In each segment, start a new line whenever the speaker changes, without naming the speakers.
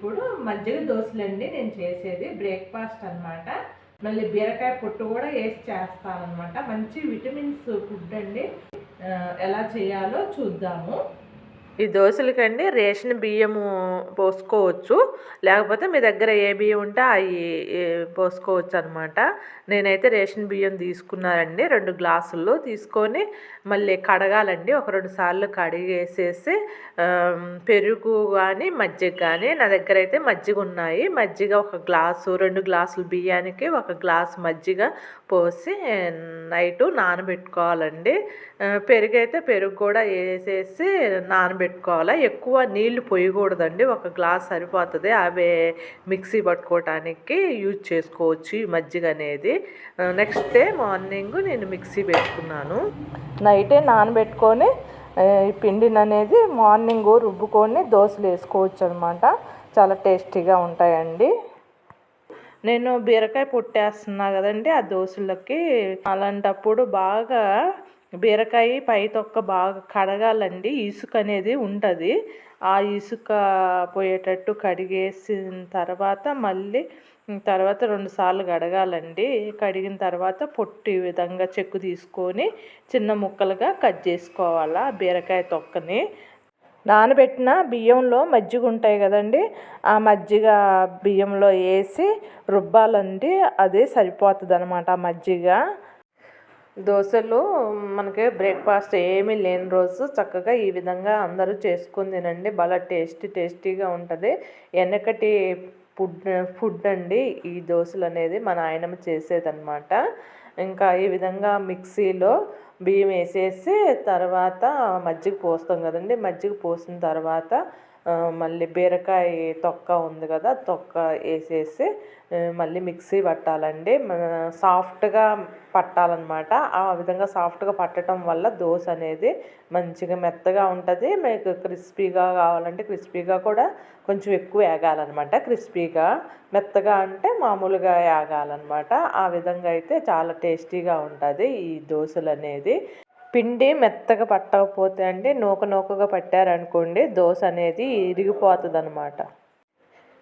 ఇప్పుడు మజ్జిగ దోశలండి నేను చేసేది బ్రేక్ఫాస్ట్ అన్నమాట. మళ్ళీ బీరకాయ పొట్టు కూడా వేసి చేస్తానమాట మంచి విటమిన్స్ ఫుడ్ అండి. ఎలా చేయాలో చూద్దాము. ఈ దోశలకండి రేషన్ బియ్యము పోసుకోవచ్చు. లేకపోతే మీ దగ్గర ఏ బియ్యం ఉంటే అవి పోసుకోవచ్చు అనమాట నేనైతే రేషన్ బియ్యం తీసుకున్నానండి. రెండు గ్లాసుల్లో తీసుకొని మళ్ళీ కడగాలండి. ఒక రెండు సార్లు కడిగేసేసి పెరుగు కానీ మజ్జిగ కానీ నా దగ్గర అయితే మజ్జిగ ఉన్నాయి మజ్జిగ ఒక గ్లాసు రెండు గ్లాసులు బియ్యానికి ఒక గ్లాసు మజ్జిగ పోసి నైట్ నానబెట్టుకోవాలండి. పెరుగు అయితే పెరుగు కూడా వేసేసి నానబెట్టుకోవాలి. ఎక్కువ నీళ్ళు పోయకూడదండి. ఒక గ్లాస్ సరిపోతుంది. అవే మిక్సీ పట్టుకోవటానికి యూజ్ చేసుకోవచ్చు ఈ మజ్జిగ అనేది. నెక్స్ట్ డే మార్నింగ్ నేను మిక్సీ పెట్టుకున్నాను. నైటే నానబెట్టుకొని ఈ పిండిని అనేది మార్నింగ్ రుబ్బుకొని దోశలు వేసుకోవచ్చు అనమాట చాలా టేస్టీగా ఉంటాయండి. నేను బీరకాయ పుట్టేస్తున్నా కదండి ఆ దోశలకి. అలాంటప్పుడు బాగా బీరకాయ పై తొక్క బాగా కడగాలండి. ఇసుక అనేది ఉంటుంది. ఆ ఇసుక పోయేటట్టు కడిగేసిన తర్వాత మళ్ళీ తర్వాత రెండు సార్లు కడగాలండి. కడిగిన తర్వాత పొట్టు ఈ విధంగా చెక్కు తీసుకొని చిన్న ముక్కలుగా కట్ చేసుకోవాలా బీరకాయ తొక్కని. నానబెట్టిన బియ్యంలో మజ్జిగ ఉంటాయి కదండి. ఆ మజ్జిగ బియ్యంలో వేసి రుబ్బాలండి. అదే సరిపోతుంది అనమాట ఆ మజ్జిగ. దోశలు మనకి బ్రేక్ఫాస్ట్ ఏమీ లేని రోజు చక్కగా ఈ విధంగా అందరూ చేసుకుని తినండి. బాగా టేస్టీ టేస్టీగా ఉంటుంది. వెనకటి ఫుడ్ ఫుడ్ అండి ఈ దోశలు అనేది మన నాయనమ్మ చేసేదనమాట ఇంకా ఈ విధంగా మిక్సీలో బియ్యం వేసేసి తర్వాత మజ్జిగ పోస్తాం కదండి. మజ్జిగ పోసిన తర్వాత మళ్ళీ బీరకాయ తొక్క ఉంది కదా తొక్క వేసేసి మళ్ళీ మిక్సీ పట్టాలండి. సాఫ్ట్గా పట్టాలన్నమాట. ఆ విధంగా సాఫ్ట్గా పట్టడం వల్ల దోశ అనేది మంచిగా మెత్తగా ఉంటుంది. మీకు క్రిస్పీగా కావాలంటే క్రిస్పీగా కూడా కొంచెం ఎక్కువ వేగాలన్నమాట క్రిస్పీగా మెత్తగా అంటే మామూలుగా వేగాలన్నమాట ఆ విధంగా అయితే చాలా టేస్టీగా ఉంటుంది ఈ దోశలు అనేది పిండి మెత్తగా పట్టకపోతే అండి నూక నూకగా పట్టారనుకోండి దోశ అనేది ఇరిగిపోతుంది అనమాట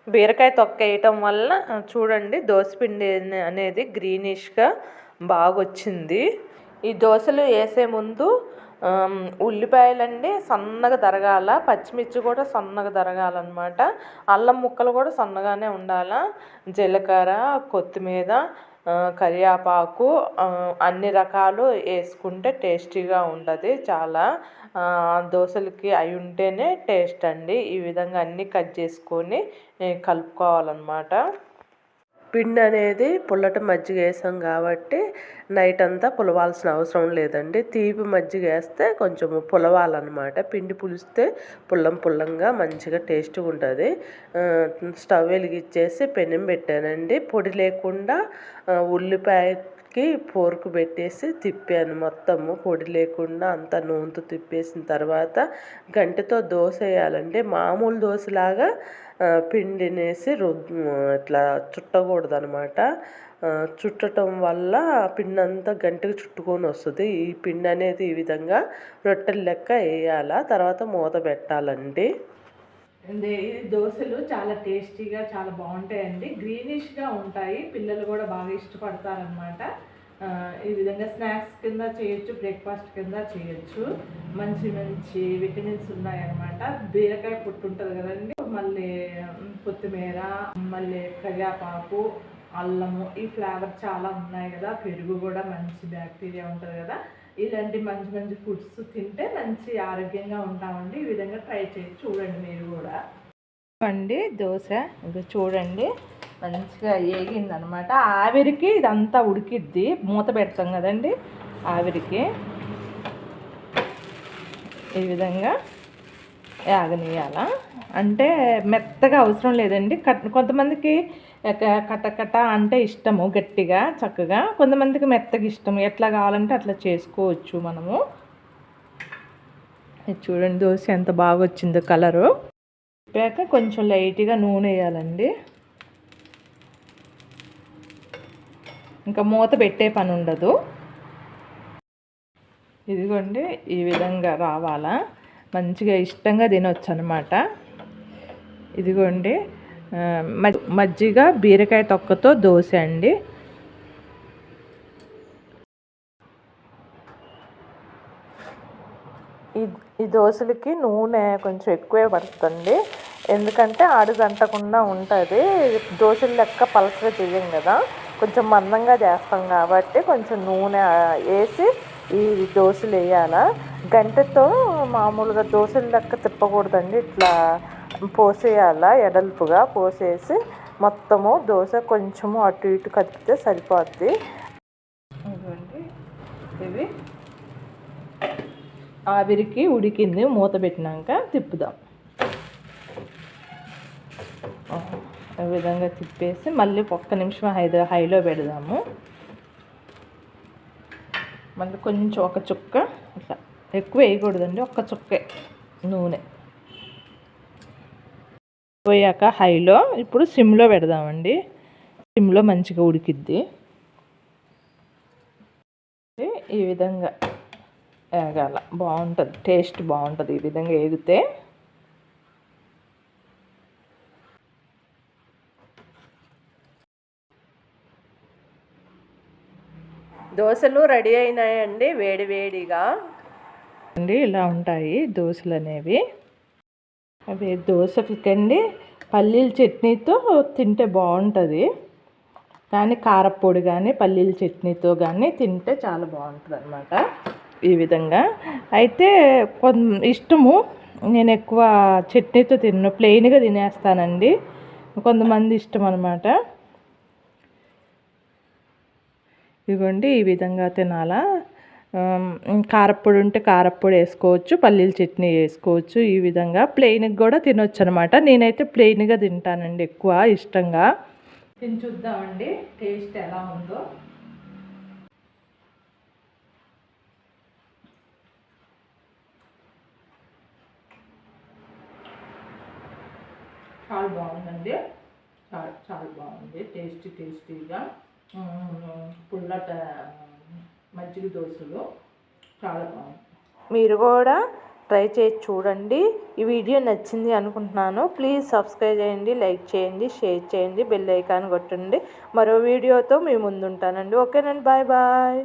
బీరకాయ తొక్క వేయటం వల్ల చూడండి దోశ పిండి అనేది గ్రీనిష్గా బాగా వచ్చింది ఈ దోశలు వేసే ముందు ఉల్లిపాయలండి సన్నగా తరగాల పచ్చిమిర్చి కూడా సన్నగా తరగాలన్నమాట. అల్లం ముక్కలు కూడా సన్నగానే ఉండాల జీలకర్ర కొత్తిమీర కరివేపాకు అన్ని రకాలు వేసుకుంటే టేస్టీగా ఉంటుంది చాలా దోశలకి అవి ఉంటేనే టేస్ట్ అండి. ఈ విధంగా అన్నీ కట్ చేసుకొని కలుపుకోవాలన్నమాట. పిండి అనేది పుల్లటి మజ్జిగ వేసాం కాబట్టి నైట్ అంతా పులవాల్సిన అవసరం లేదండి. తీపి మజ్జిగ వేస్తే కొంచెం పులవాలన్నమాట. పిండి పులిస్తే పుల్లం పుల్లంగా మంచిగా టేస్ట్గా ఉంటుంది. స్టవ్ వెలిగించేసి పెనం పెట్టానండి. పొడి లేకుండా ఉల్లిపాయ ఉల్లిపాయకి పోరుకు పెట్టేసి తిప్పాను మొత్తము. పొడి లేకుండా అంత నూనెతో తిప్పేసిన తర్వాత గంటతో దోశ వేయాలండి. మామూలు దోశలాగా పిండినేసి రుబ్ ఇట్లా చుట్టకూడదు అనమాట చుట్టటం వల్ల పిండి అంతా గంటకి చుట్టుకొని వస్తుంది. ఈ పిండి అనేది ఈ విధంగా రొట్టెల లెక్క వేయాల తర్వాత మూత పెట్టాలండి. ఇది దోశలు చాలా టేస్టీగా చాలా బాగుంటాయండి. గ్రీనిష్గా ఉంటాయి. పిల్లలు కూడా బాగా ఇష్టపడతారనమాట. ఈ విధంగా స్నాక్స్ కింద చేయొచ్చు బ్రేక్ఫాస్ట్ కింద చేయొచ్చు. మంచి మంచి విటమిన్స్ ఉన్నాయన్నమాట. బీరకాయ పుట్టు ఉంటుంది కదండి మళ్ళీ కొత్తిమీర మళ్ళీ కరివేపాకు అల్లము ఈ ఫ్లేవర్ చాలా ఉన్నాయి కదా. పెరుగు కూడా మంచి బ్యాక్టీరియా ఉంటుంది కదా. ఇలాంటి మంచి మంచి ఫుడ్స్ తింటే మంచి ఆరోగ్యంగా ఉంటామండి. ఈ విధంగా ట్రై చేసి చూడండి మీరు కూడా. అండి దోశ ఇది చూడండి. మంచిగా వేగింది అనమాట ఆవిరికి ఇదంతా ఉడికిద్ది. మూత పెడతాం కదండి. ఆవిరికి ఈ విధంగా యాగనీయాల అంటే మెత్తగా అవసరం లేదండి. కట్ కొంతమందికి క- కట్ట కట్ట అంటే ఇష్టము గట్టిగా చక్కగా. కొంతమందికి మెత్తగా ఇష్టం. ఎట్లా కావాలంటే అట్లా చేసుకోవచ్చు మనము. చూడండి దోశ ఎంత బాగా వచ్చిందో కలరు. చెప్పాక కొంచెం లైట్గా నూనె వేయాలండి. ఇంకా మూత పెట్టే పని ఉండదు. ఇదిగోండి ఈ విధంగా రావాలా. మంచిగా ఇష్టంగా తినొచ్చు అనమాట ఇదిగోండి మజ్- మజ్జిగ బీరకాయ తొక్కతో దోశ అండి. ఈ ఈ దోశలకి నూనె కొంచెం ఎక్కువే పడుతుంది. ఎందుకంటే అడుగంటకుండా ఉంటుంది. దోశలు లెక్క పలసగా చేయం కదా. కొంచెం మందంగా చేస్తాం కాబట్టి కొంచెం నూనె వేసి ఈ దోశలు వేయాల. గంటతో మామూలుగా దోశలు లెక్క తిప్పకూడదండి. ఇట్లా పోసేయాల ఎడల్పుగా పోసేసి మొత్తము దోశ కొంచెము అటు ఇటు కదిపితే సరిపోద్ది. ఇదిగోండి. ఇవి ఆవిరికి ఉడికింది మూత పెట్టినాక తిప్పుదాం. విధంగా తిప్పేసి మళ్ళీ ఒక్క నిమిషం హైద హైలో పెడదాము. మళ్ళీ కొంచెం ఒక చుక్క ఇట్లా ఎక్కువ వేయకూడదండి ఒక్క చుక్కే నూనె. పోయాక హైలో ఇప్పుడు సిమ్లో పెడదామండి. సిమ్లో మంచిగా ఉడికిద్ది. ఈ విధంగా వేగాల బాగుంటుంది టేస్ట్ బాగుంటుంది ఈ విధంగా వేగితే దోశలు రెడీ అయినాయండి వేడి వేడిగా. అండి ఇలా ఉంటాయి దోశలు అనేవి. అవి దోశకండి పల్లీల చట్నీతో తింటే బాగుంటుంది. కానీ కారప్పొడి కానీ పల్లీల చట్నీతో కానీ తింటే చాలా బాగుంటుంది అనమాట ఈ విధంగా. అయితే కొంత ఇష్టము నేను ఎక్కువ చట్నీతో తిన్ను ప్లెయిన్గా తినేస్తానండి. కొంతమంది ఇష్టం అనమాట ఇదిగోండి ఈ విధంగా తినాలా. కారప్పొడి ఉంటే కారప్పొడి వేసుకోవచ్చు పల్లీల చట్నీ వేసుకోవచ్చు ఈ విధంగా ప్లెయిన్కి కూడా తినొచ్చు అనమాట నేనైతే ప్లెయిన్గా తింటానండి ఎక్కువ ఇష్టంగా. తిని చూద్దామండి టేస్ట్ ఎలా ఉందో. చాలా బాగుందండి. చాలా చాలా బాగుంది టేస్టీ టేస్టీగా. పుల్లట మజ్జిగ దోశలు చాలా బాగుంది. మీరు కూడా ట్రై చేసి చూడండి. ఈ వీడియో నచ్చింది అనుకుంటున్నాను. ప్లీజ్ సబ్స్క్రైబ్ చేయండి లైక్ చేయండి షేర్ చేయండి బెల్ ఐకాన్ కొట్టండి. మరో వీడియోతో మీ ముందుంటానండి. ఓకేనండి. Bye bye.